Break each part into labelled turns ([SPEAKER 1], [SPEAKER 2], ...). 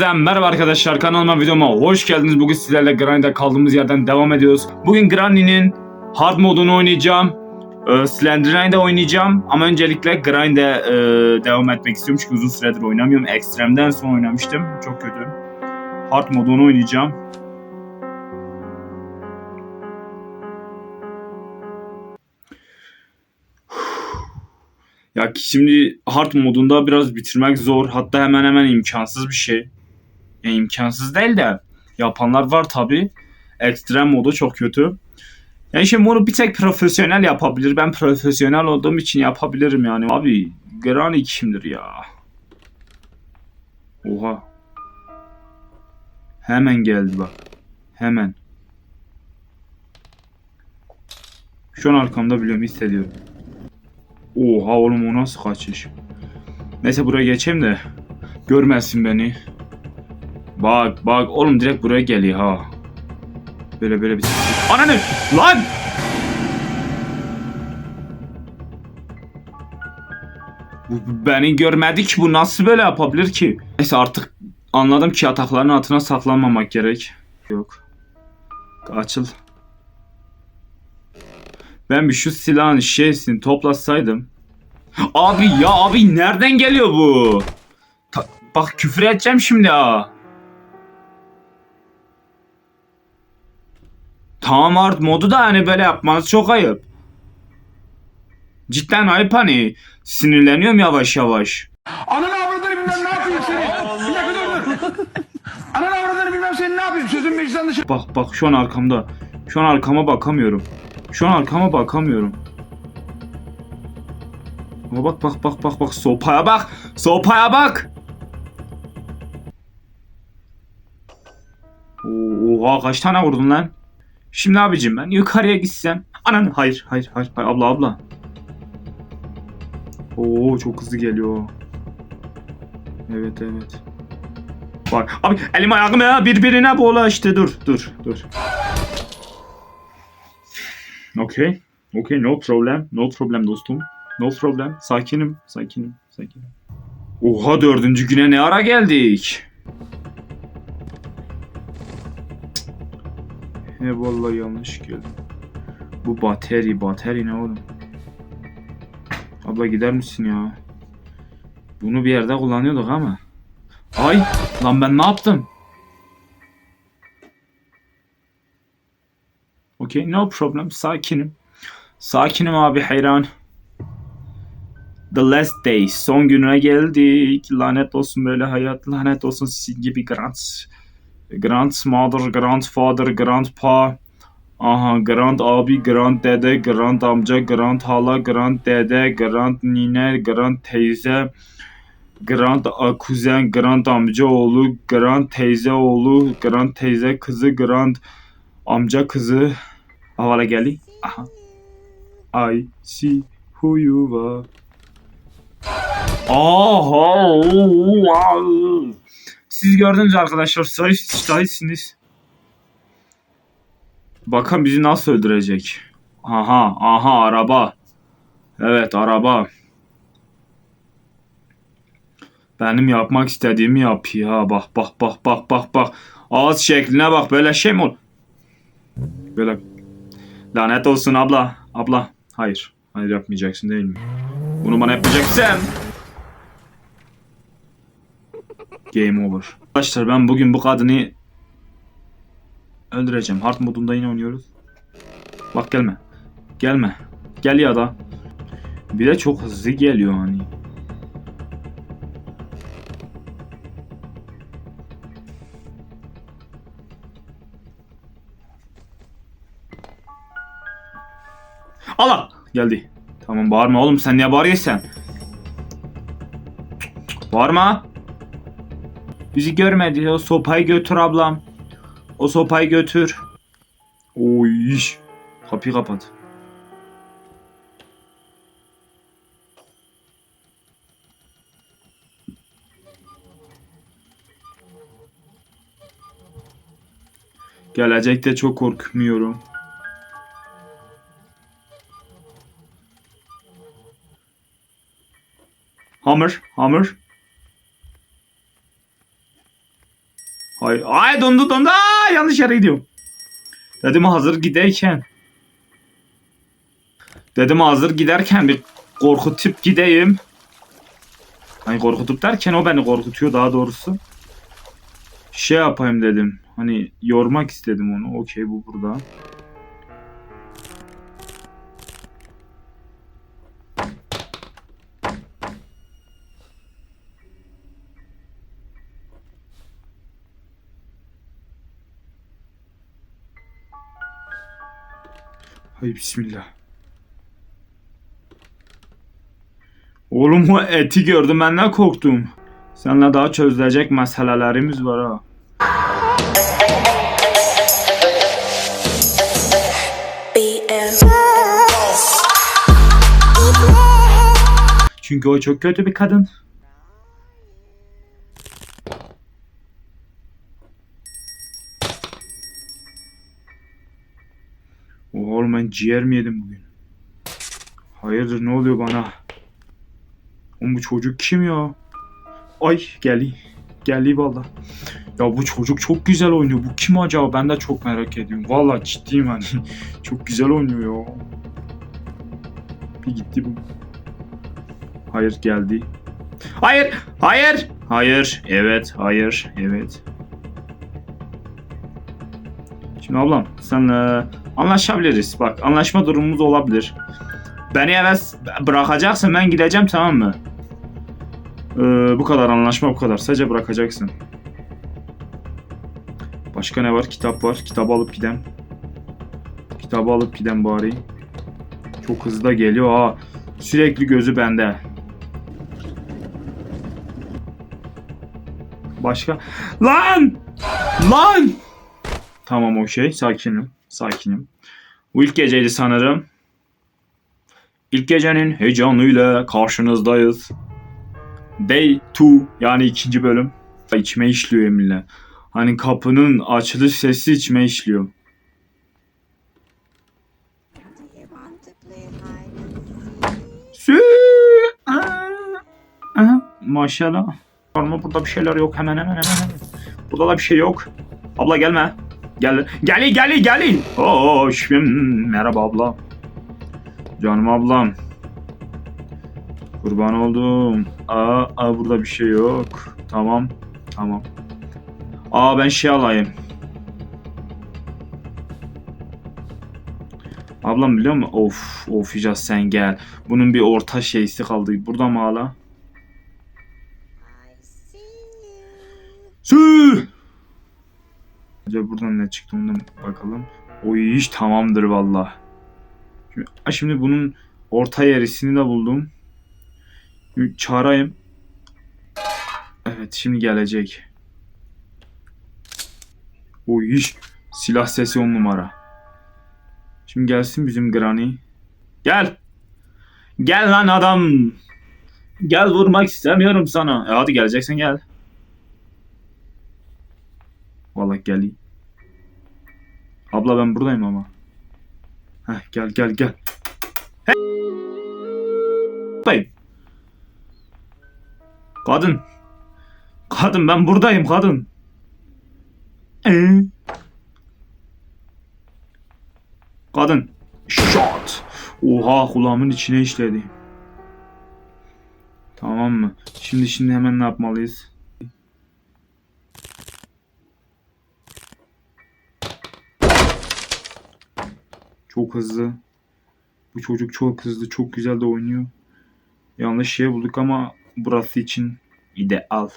[SPEAKER 1] Merhaba arkadaşlar kanalıma videoma hoş geldiniz. Bugün sizlerle Granny'de kaldığımız yerden devam ediyoruz. Bugün Granny'nin hard modunu oynayacağım. Slenderman'de oynayacağım ama öncelikle Grind'e e, devam etmek istiyorum çünkü uzun süredir oynamıyorum. Extreme'den sonra oynamıştım. Çok kötü. Hard modunu oynayacağım. Ya şimdi hard modunda biraz bitirmek zor. Hatta hemen hemen imkansız bir şey. Yani imkansız değil de yapanlar var tabi. Ekstrem modu çok kötü. Yani şimdi bunu bir tek profesyonel yapabilir. Ben profesyonel olduğum için yapabilirim yani. Abi Granny kimdir ya? Oha. Hemen geldi bak. Hemen. Şu an arkamda biliyorum hissediyorum. Oha oğlum o nasıl kaçış? Neyse buraya geçeyim de görmezsin beni. Bak bak oğlum direkt buraya geliyor ha. Böyle böyle bir Ananı lan! Bu beni görmedi ki bu nasıl böyle yapabilir ki? Neyse artık anladım ki yatakların altına saklanmamak gerek. Yok. Açıl. Ben bir şu silahın şeysini toplasaydım. Abi ya abi nereden geliyor bu? Ta- bak küfür edeceğim şimdi ha. Tamam art modu da hani böyle yapmanız çok ayıp. Cidden ayıp hani. Sinirleniyorum yavaş yavaş.
[SPEAKER 2] Ananı avradını bilmem ne yapayım seni. Bir dakika dur dur. Ananı avradını bilmem seni ne yapayım. Sözün meclisten dışı.
[SPEAKER 1] Bak bak şu an arkamda. Şu an arkama bakamıyorum. Şu an arkama bakamıyorum. Ama bak bak bak bak bak sopaya bak. Sopaya bak. Oha kaç tane vurdun lan? Şimdi abicim ben yukarıya gitsem. Anan hayır hayır hayır, hayır abla abla. Oo çok hızlı geliyor. Evet evet. Bak abi elim ayağım ya birbirine bulaştı. Dur dur dur. Okay. Okay no problem. No problem dostum. No problem. Sakinim. Sakinim. Sakinim. Oha dördüncü güne ne ara geldik? He vallahi yanlış geldim. Bu bateri, bateri ne oğlum? Abla gider misin ya? Bunu bir yerde kullanıyorduk ama. Ay lan ben ne yaptım? Okay, no problem. Sakinim. Sakinim abi hayran. The last day. Son gününe geldik. Lanet olsun böyle hayat. Lanet olsun sizin gibi grand grandmother, grandfather, grandpa. Aha, grand abi, grand dede, grand amca, grand hala, grand dede, grand nine, grand teyze, grand kuzen, grand amca oğlu, grand teyze oğlu, grand teyze kızı, grand amca kızı. Havala geldi. Aha. I see who you are. Aha. Siz gördünüz arkadaşlar. Sayı şahitsiniz. Bakın bizi nasıl öldürecek. Aha aha araba. Evet araba. Benim yapmak istediğimi yapıyor ha. Bak bak bak bak bak bak. Ağız şekline bak böyle şey mi ol? Böyle Lanet olsun abla. Abla. Hayır. Hayır yapmayacaksın değil mi? Bunu bana yapacaksın. Game over. Arkadaşlar ben bugün bu kadını öldüreceğim. Hard modunda yine oynuyoruz. Bak gelme. Gelme. Gel ya da. Bir de çok hızlı geliyor hani. Allah! Geldi. Tamam bağırma oğlum sen niye bağırıyorsun? Bağırma. Bizi görmedi. O sopayı götür ablam. O sopayı götür. Oy. Kapıyı kapat. Gelecekte çok korkmuyorum. Hammer, hammer. Ay, ay dondu dondu. Aa, yanlış yere gidiyorum. Dedim hazır giderken. Dedim hazır giderken bir korkutup gideyim. Hani korkutup derken o beni korkutuyor daha doğrusu. Şey yapayım dedim. Hani yormak istedim onu. Okey bu burada. Hay bismillah. Oğlum o eti gördüm ben ne korktum. Seninle daha çözülecek meselelerimiz var ha. Çünkü o çok kötü bir kadın. Ciğer mi yedim bugün? Hayırdır ne oluyor bana? Oğlum bu çocuk kim ya? Ay geli. Geli valla. Ya bu çocuk çok güzel oynuyor. Bu kim acaba? Ben de çok merak ediyorum. Valla ciddiyim hani. çok güzel oynuyor ya. Bir gitti bu. Hayır geldi. Hayır, hayır, hayır, evet, hayır, evet. Şimdi ablam senle anlaşabiliriz. Bak anlaşma durumumuz olabilir. Beni eve bırakacaksın ben gideceğim tamam mı? Ee, bu kadar anlaşma bu kadar. Sadece bırakacaksın. Başka ne var? Kitap var. Kitabı alıp gidem. Kitabı alıp gidem bari. Çok hızlı da geliyor ha. Sürekli gözü bende. Başka? Lan! Lan! Tamam okey. Sakinim. Sakinim. Bu ilk geceydi sanırım. İlk gecenin heyecanıyla karşınızdayız. Day 2 yani ikinci bölüm. İçime işliyor Emine. Hani kapının açılış sesi içime işliyor. Maşallah. Ama burada bir şeyler yok hemen hemen. hemen. Burada da bir şey yok. Abla gelme. Gel. Geli geli geli. Hoş. hmm, Merhaba abla. Canım ablam. Kurban oldum. Aa, aa burada bir şey yok. Tamam. Tamam. Aa ben şey alayım. Ablam biliyor musun? Of of Hicaz sen gel. Bunun bir orta şeysi kaldı. Burada mı hala? Sü! Acaba buradan ne çıktı ona bakalım. O iş tamamdır valla. Şimdi, şimdi bunun orta yerisini de buldum. Şimdi çağırayım. Evet şimdi gelecek. O iş silah sesi on numara. Şimdi gelsin bizim Granny. Gel. Gel lan adam. Gel vurmak istemiyorum sana. E hadi geleceksen gel. Vallahi gel. Abla ben buradayım ama. Heh, gel gel gel. He- Buradayım. Kadın. Kadın ben buradayım kadın. Ee? Kadın. Shot. Oha kulağımın içine işledi. Tamam mı? Şimdi şimdi hemen ne yapmalıyız? Çok hızlı. Bu çocuk çok hızlı, çok güzel de oynuyor. Yanlış şey bulduk ama burası için ideal.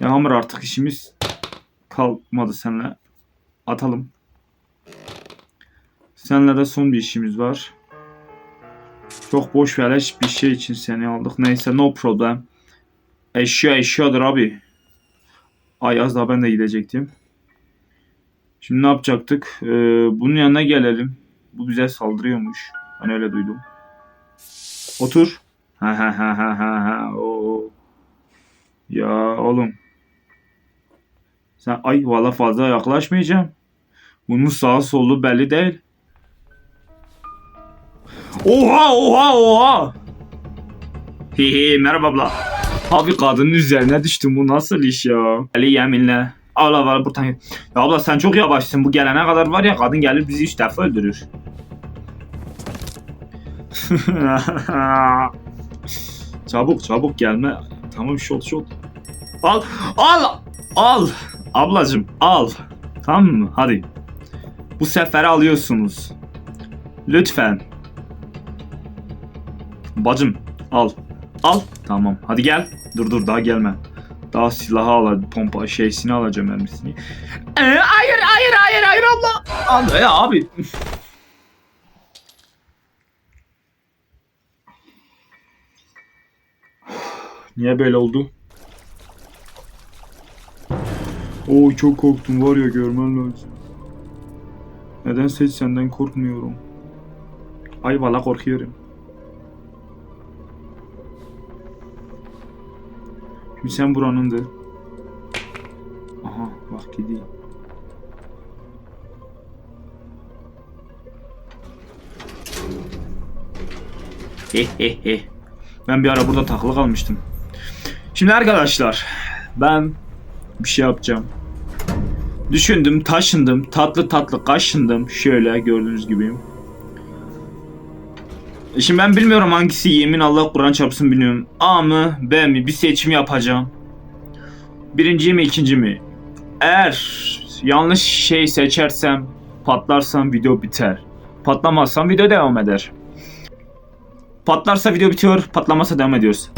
[SPEAKER 1] Ya Hamur artık işimiz kalmadı seninle. Atalım. Seninle de son bir işimiz var. Çok boş beleş bir şey için seni aldık. Neyse no problem. Eşya eşyadır abi. Ay az daha ben de gidecektim. Şimdi ne yapacaktık? Ee, bunun yanına gelelim. Bu bize saldırıyormuş. Ben öyle duydum. Otur. Ha ha ha ha ha ha. Oo. Ya oğlum. Sen ay valla fazla yaklaşmayacağım. Bunun sağı solu belli değil. Oha oha oha. Hihi merhaba abla. Abi kadının üzerine düştüm bu nasıl iş ya? Ali yeminle. Allah var buradan. Ya abla sen çok yavaşsın bu gelene kadar var ya kadın gelir bizi üç defa öldürür. çabuk çabuk gelme. Tamam şot şot. Al al al. Ablacım al. Tamam mı? Hadi. Bu sefer alıyorsunuz. Lütfen. Bacım al. Al. Tamam. Hadi gel. Dur dur daha gelme. Daha silahı al. Pompa şeysini alacağım mermisini. Ee, hayır hayır hayır hayır abla. Abla ya abi. Niye böyle oldu? Oo çok korktum var ya görmen lazım. Nedense hiç senden korkmuyorum. Ay valla korkuyorum. Şimdi sen buranındı. Aha bak gidiyor. Hehehe. Ben bir ara burada takılı kalmıştım. Şimdi arkadaşlar ben bir şey yapacağım. Düşündüm, taşındım, tatlı tatlı kaşındım. Şöyle gördüğünüz gibi. E Şimdi ben bilmiyorum hangisi yemin Allah Kur'an çarpsın bilmiyorum. A mı B mi bir seçim yapacağım. Birinci mi ikinci mi? Eğer yanlış şey seçersem patlarsam video biter. Patlamazsam video devam eder. Patlarsa video bitiyor, patlamazsa devam ediyoruz.